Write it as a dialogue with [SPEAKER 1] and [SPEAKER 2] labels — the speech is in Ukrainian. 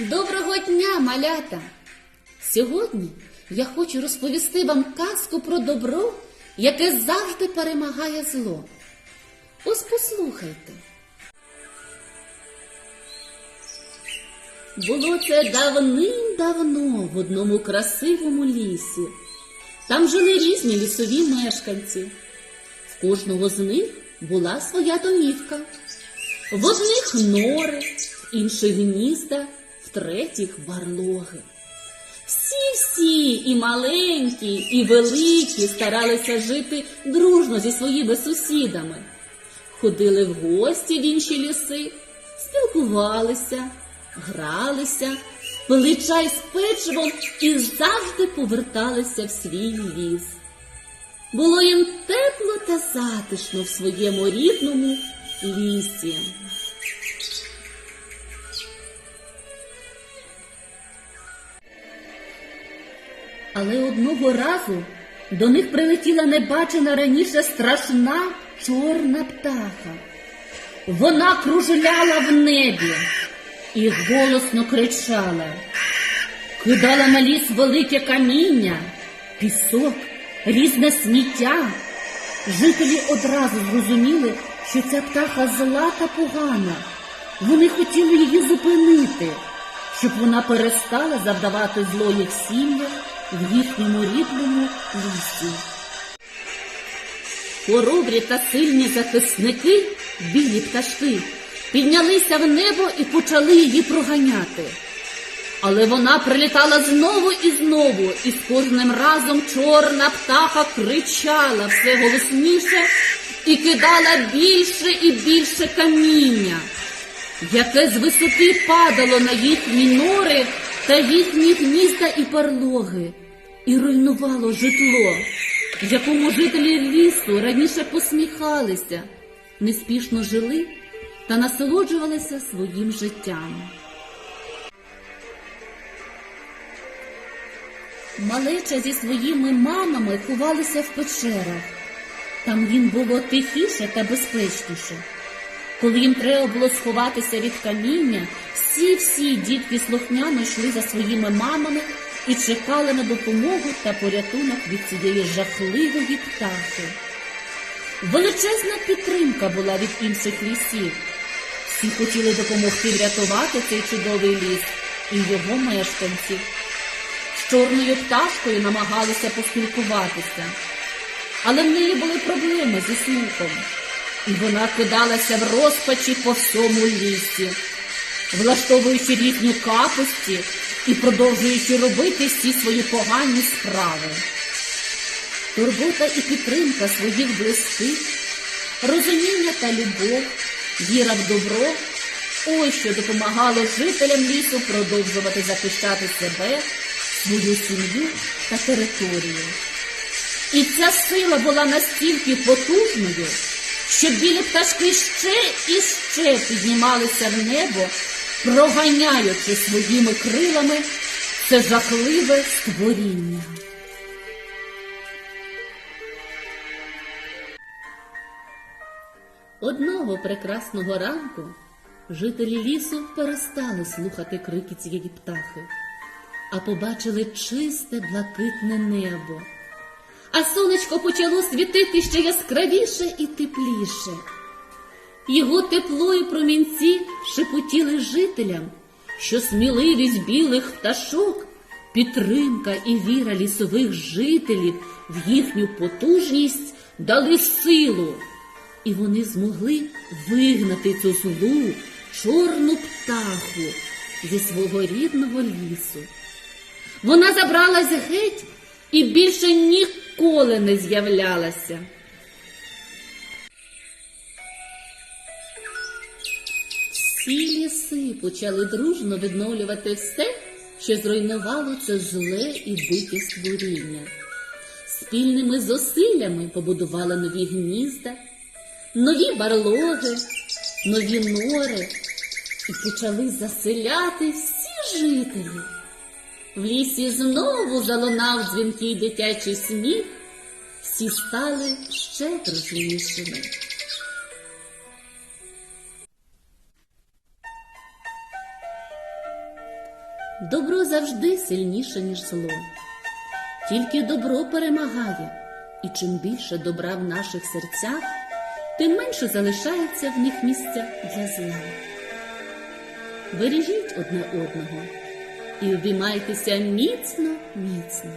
[SPEAKER 1] Доброго дня, малята! Сьогодні я хочу розповісти вам казку про добро, яке завжди перемагає зло. Ось послухайте. Було це давним-давно в одному красивому лісі. Там жили різні лісові мешканці. В кожного з них була своя домівка. В одних нори, в інших гнізда, третіх барлоги. Всі-всі, і маленькі, і великі, старалися жити дружно зі своїми сусідами. Ходили в гості в інші ліси, спілкувалися, гралися, пили чай з печивом і завжди поверталися в свій ліс. Було їм тепло та затишно в своєму рідному лісі. Але одного разу до них прилетіла небачена раніше страшна чорна птаха. Вона кружляла в небі і голосно кричала, кидала на ліс велике каміння, пісок, різне сміття. Жителі одразу зрозуміли, що ця птаха зла та погана. Вони хотіли її зупинити, щоб вона перестала завдавати зло їх сім'ях в їхньому рідному лісі. Хоробрі та сильні захисники, білі пташки, піднялися в небо і почали її проганяти. Але вона прилітала знову і знову, і з кожним разом чорна птаха кричала все голосніше і кидала більше і більше каміння, яке з висоти падало на їхні нори та їхні гнізда і парлоги, і руйнувало житло, в якому жителі лісу раніше посміхалися, неспішно жили та насолоджувалися своїм життям. Малеча зі своїми мамами ховалися в печерах. Там їм було тихіше та безпечніше. Коли їм треба було сховатися від каміння, всі-всі дітки слухняно йшли за своїми мамами і чекали на допомогу та порятунок від цієї жахливої птахи. Величезна підтримка була від інших лісів. Всі хотіли допомогти врятувати цей чудовий ліс і його мешканців. З чорною пташкою намагалися поспілкуватися, але в неї були проблеми зі слухом, і вона кидалася в розпачі по всьому лісі, влаштовуючи різні капості і продовжуючи робити всі свої погані справи. Турбота і підтримка своїх близьких, розуміння та любов, віра в добро ось що допомагало жителям лісу продовжувати захищати себе свою сім'ю та територію. І ця сила була настільки потужною, що білі пташки ще і ще піднімалися в небо, проганяючи своїми крилами це жахливе створіння. Одного прекрасного ранку жителі лісу перестали слухати крики цієї птахи а побачили чисте блакитне небо. А сонечко почало світити ще яскравіше і тепліше. Його тепло і промінці шепотіли жителям, що сміливість білих пташок, підтримка і віра лісових жителів в їхню потужність дали силу, і вони змогли вигнати цю злу чорну птаху зі свого рідного лісу. Вона забралась геть і більше ніколи не з'являлася. Всі ліси почали дружно відновлювати все, що зруйнувало це зле і дике створіння. Спільними зусиллями побудували нові гнізда, нові барлоги, нові нори і почали заселяти всі жителі. В лісі знову залунав дзвінкий дитячий сміх, всі стали ще дружнішими. Добро завжди сильніше, ніж зло. Тільки добро перемагає, і чим більше добра в наших серцях, тим менше залишається в них місця для зла. Бережіть одне одного і обіймайтеся міцно, міцно.